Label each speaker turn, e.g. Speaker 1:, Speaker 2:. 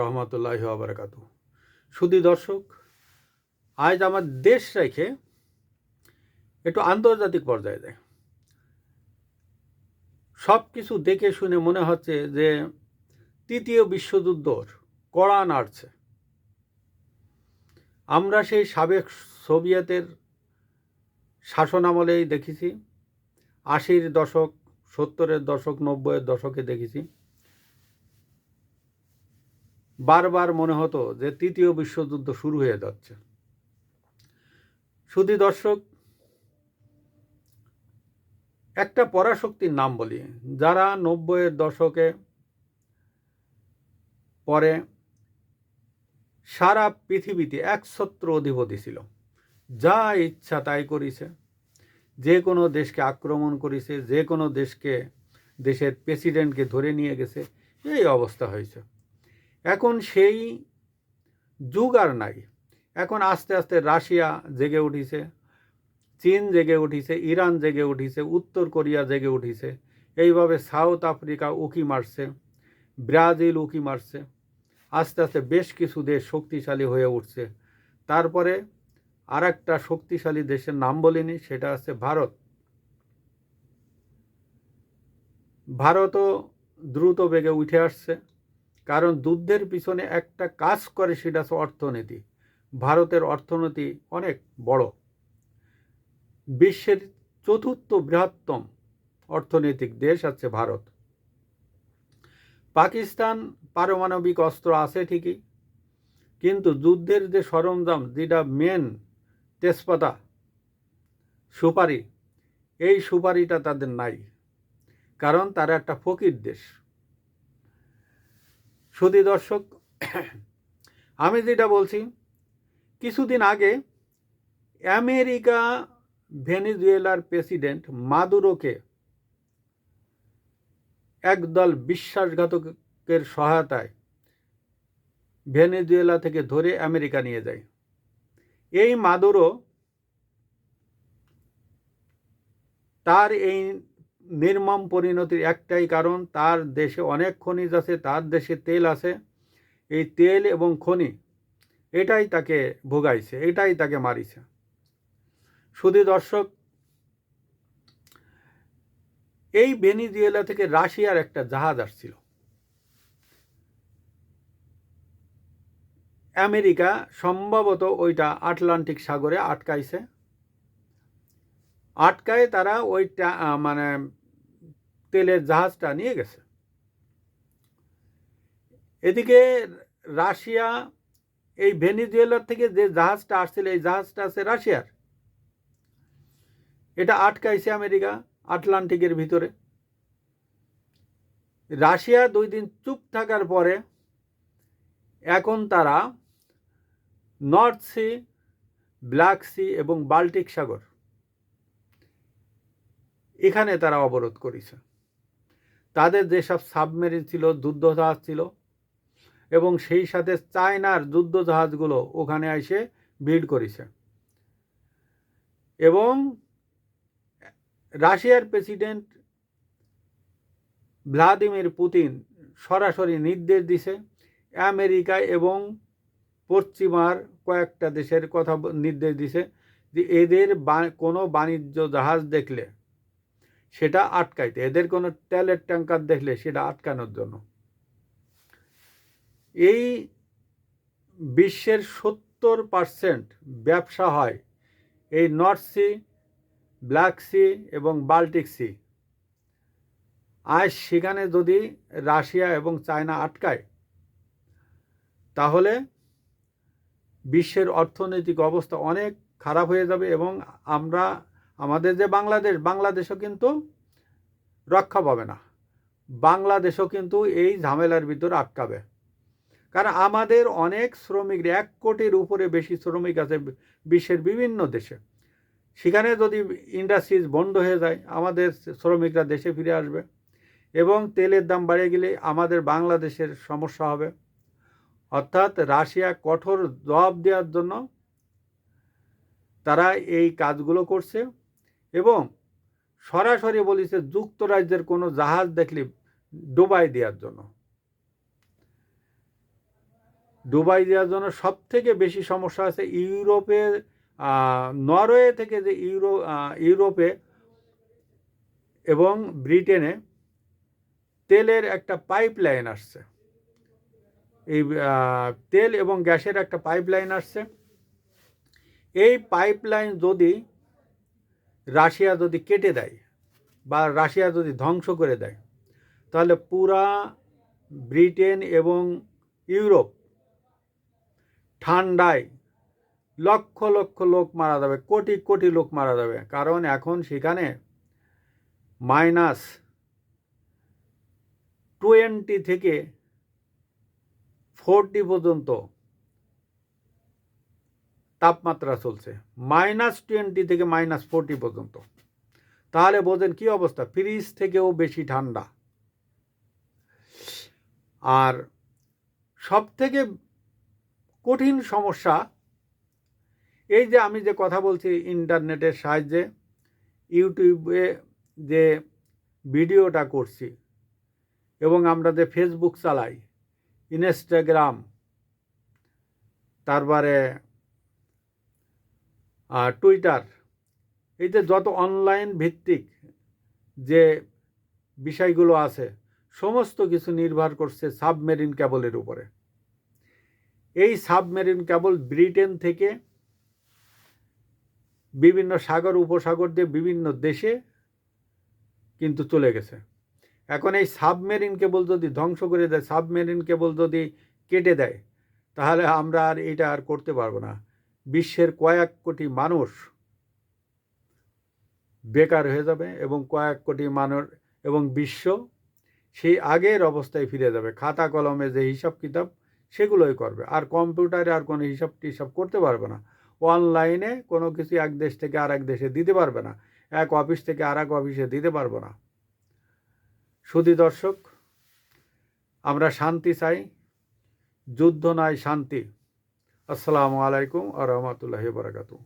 Speaker 1: রহমতুল্লাহ আবরকাত সুদী দর্শক, আজ আমার দেশ রেখে একটু আন্তর্জাতিক পর্যায়ে যায় সব কিছু দেখে শুনে মনে হচ্ছে যে তৃতীয় বিশ্বযুদ্ধর কড়া নাড়ছে। আমরা সেই সাবেক সোভিয়েতের শাসন আমলেই দেখেছি, আশির দশক, সত্তরের দশক, নব্বইয়ের দশকে দেখেছি। বারবার মনে হতো যে তৃতীয় বিশ্বযুদ্ধ শুরু হয়ে যাচ্ছে। শুধু দর্শক, একটা পরাশক্তির নাম বলি। যারা নব্বইয়ের দশকে পরে সারা পৃথিবীতে একছত্র অধিপতি ছিল, যা ইচ্ছা তাই করেছে। যে কোনো দেশকে আক্রমণ করেছে, যে কোনো দেশকে, দেশের প্রেসিডেন্টকে ধরে নিয়ে গেছে, এই অবস্থা হয়েছে। এখন সেই যুগ আর নাই। এখন আস্তে আস্তে রাশিয়া জেগে উঠিছে, চীন জেগে উঠিছে, ইরান জেগে উঠিছে, উত্তর কোরিয়া জেগে উঠিছে। এইভাবে সাউথ আফ্রিকা উকি মারছে, ব্রাজিল উকি মারছে, আস্তে আস্তে বেশ কিছু দেশ শক্তিশালী হয়ে উঠছে। তারপরে আর একটা শক্তিশালী দেশের নাম বলিনি, সেটা হচ্ছে ভারত। ভারতও দ্রুত বেগে উঠে আসছে। কারণ যুদ্ধের পিছনে একটা কাজ করে সেটা হচ্ছে অর্থনীতি। ভারতের অর্থনীতি অনেক বড়। বিশ্বের চতুর্থ বৃহত্তম অর্থনৈতিক দেশ আছে ভারত। পাকিস্তান পারমাণবিক অস্ত্র আছে ঠিকই, কিন্তু যুদ্ধের যে সরঞ্জাম, যেটা মেন তেজপাতা, সুপারি, এই সুপারিটা তাদের নাই। কারণ তারা একটা ফকির দেশ। সুদী দর্শক, আমি যেটা বলছি, কিছুদিন আগে আমেরিকা ভেনিজুয়েলার প্রেসিডেন্ট মাদুরোকে একদল বিশ্বাসঘাতকের সহায়তায় ভেনেজুয়েলা থেকে ধরে আমেরিকা নিয়ে যায়। এই মাদুরো তার এই নির্মম পরিণতির একটাই কারণ, তার দেশে অনেক খনিজ আছে, তার দেশে তেল আছে। এই তেল এবং খনি, এটাই তাকে ভোগাইছে, এটাই তাকে মারিছে। শুধু দর্শক, এই ভেনিজুয়েলা থেকে রাশিয়ার একটা জাহাজ আসছিল। আমেরিকা সম্ভবত ওইটা আটলান্টিক সাগরে আটকাইছে। আটকায় তারা ওই মানে তেলের জাহাজটা নিয়ে গেছে। এদিকে রাশিয়া, এই ভেনিজুয়েলার থেকে যে জাহাজটা আসছিল, এই জাহাজটা আছে রাশিয়ার। এটা আটকাইছে আমেরিকা আটলান্টিকের ভিতরে। রাশিয়া দুই দিন চুপ থাকার পরে এখন তারা নর্থ সি, ব্ল্যাক সি এবং বাল্টিক সাগর, এখানে তারা অবরোধ করেছে। তাদের যেসব সাবমেরিন ছিল, যুদ্ধজাহাজ ছিল এবং সেই সাথে চায়নার যুদ্ধজাহাজগুলো ওখানে এসে ভিড় করেছে। এবং রাশিয়ার প্রেসিডেন্ট ভ্লাদিমির পুতিন সরাসরি নির্দেশ দিছে আমেরিকা এবং পশ্চিমার কয়েকটা দেশের কথা নির্দেশ দিছে যে এদের কোনো বাণিজ্য জাহাজ দেখলে সেটা আটকাইতে, এদের কোনো তেলের ট্যাঙ্কার দেখলে সেটা আটকানোর জন্য। এই বিশ্বের সত্তর পারসেন্ট ব্যবসা হয় এই নর্থ সি, ব্ল্যাক সি এবং বাল্টিক সি। আজ সেখানে যদি রাশিয়া এবং চায়না আটকায়, তাহলে বিশ্বের অর্থনৈতিক অবস্থা অনেক খারাপ হয়ে যাবে এবং আমরা আমাদের যে বাংলাদেশ, বাংলাদেশও কিন্তু রক্ষা পাবে না। বাংলাদেশও কিন্তু এই ঝামেলার ভিতর আটকাবে। কারণ আমাদের অনেক শ্রমিক, এক কোটির উপরে বেশি শ্রমিক আছে বিশ্বের বিভিন্ন দেশে। সেখানে যদি ইন্ডাস্ট্রিজ বন্ধ হয়ে যায়, আমাদের শ্রমিকরা দেশে ফিরে আসবে এবং তেলের দাম বাড়িয়ে গেলে আমাদের বাংলাদেশের সমস্যা হবে। অর্থাৎ রাশিয়া কঠোর জবাব দেওয়ার জন্য তারা এই কাজগুলো করছে। এবং সরাসরি বলেছে, যুক্তরাজ্যের কোনো জাহাজ দেখলে ডুবাই দেওয়ার জন্য। ডুবাই দেওয়ার জন্য সব থেকে বেশি সমস্যা আছে ইউরোপে নরওয়ে থেকে যে ইউরো ইউরোপে এবং ব্রিটেনে তেলের একটা পাইপ লাইন আসছে। এই তেল এবং গ্যাসের একটা পাইপ লাইন আসছে। এই পাইপ লাইন যদি রাশিয়া যদি কেটে দেয় বা রাশিয়া যদি ধ্বংস করে দেয়, তাহলে পুরা ব্রিটেন এবং ইউরোপ ঠান্ডায় লক্ষ লক্ষ লোক মারা যাবে, কোটি কোটি লোক মারা যাবে। কারণ এখন সেখানে মাইনাস টোয়েন্টি থেকে ফোরটি পর্যন্ত তাপমাত্রা চলছে। মাইনাস টোয়েন্টি থেকে মাইনাস ফোরটি পর্যন্ত। তাহলে বোঝেন কি অবস্থা? ফ্রিজ থেকেও বেশি ঠান্ডা। আর সব থেকে কঠিন সমস্যা, এই যে আমি যে কথা বলছি ইন্টারনেটের সাহায্যে, ইউটিউবে যে ভিডিওটা করছি, এবং আমরা যে ফেসবুক চালাই, ইনস্টাগ্রাম, তারপরে টুইটার এই যে যত অনলাইন ভিত্তিক যে বিষয়গুলো আছে, সমস্ত কিছু নির্ভর করছে সাবমেরিন ক্যাবলের উপরে। এই সাবমেরিন ক্যাবল ব্রিটেন থেকে বিভিন্ন সাগর, উপসাগর দিয়ে বিভিন্ন দেশে কিন্তু চলে গেছে। এখন এই সাবমেরিন কেবল যদি ধ্বংস করে দেয় সাবমেরিন কেবল যদি কেটে দেয়, তাহলে আমরা আর এটা আর করতে পারব না। বিশ্বের কয়েক কোটি মানুষ বেকার হয়ে যাবে এবং কয়েক কোটি মানুষ এবং বিশ্ব সেই আগের অবস্থায় ফিরে যাবে। খাতা কলমে যে হিসাব কিতাব সেগুলোই করবে। আর কম্পিউটারে আর কোনো হিসাব টিসাব করতে পারবে না। অনলাইনে কোনো কিছু এক দেশ থেকে আর এক দেশে দিতে পারবে না। এক অফিস থেকে আর এক অফিসে দিতে পারব না। সুধী দর্শক, আমরা শান্তি চাই। যুদ্ধ নয় শান্তি। আসসালামু আলাইকুম আ রহমতুল্লাহি বারাকাতু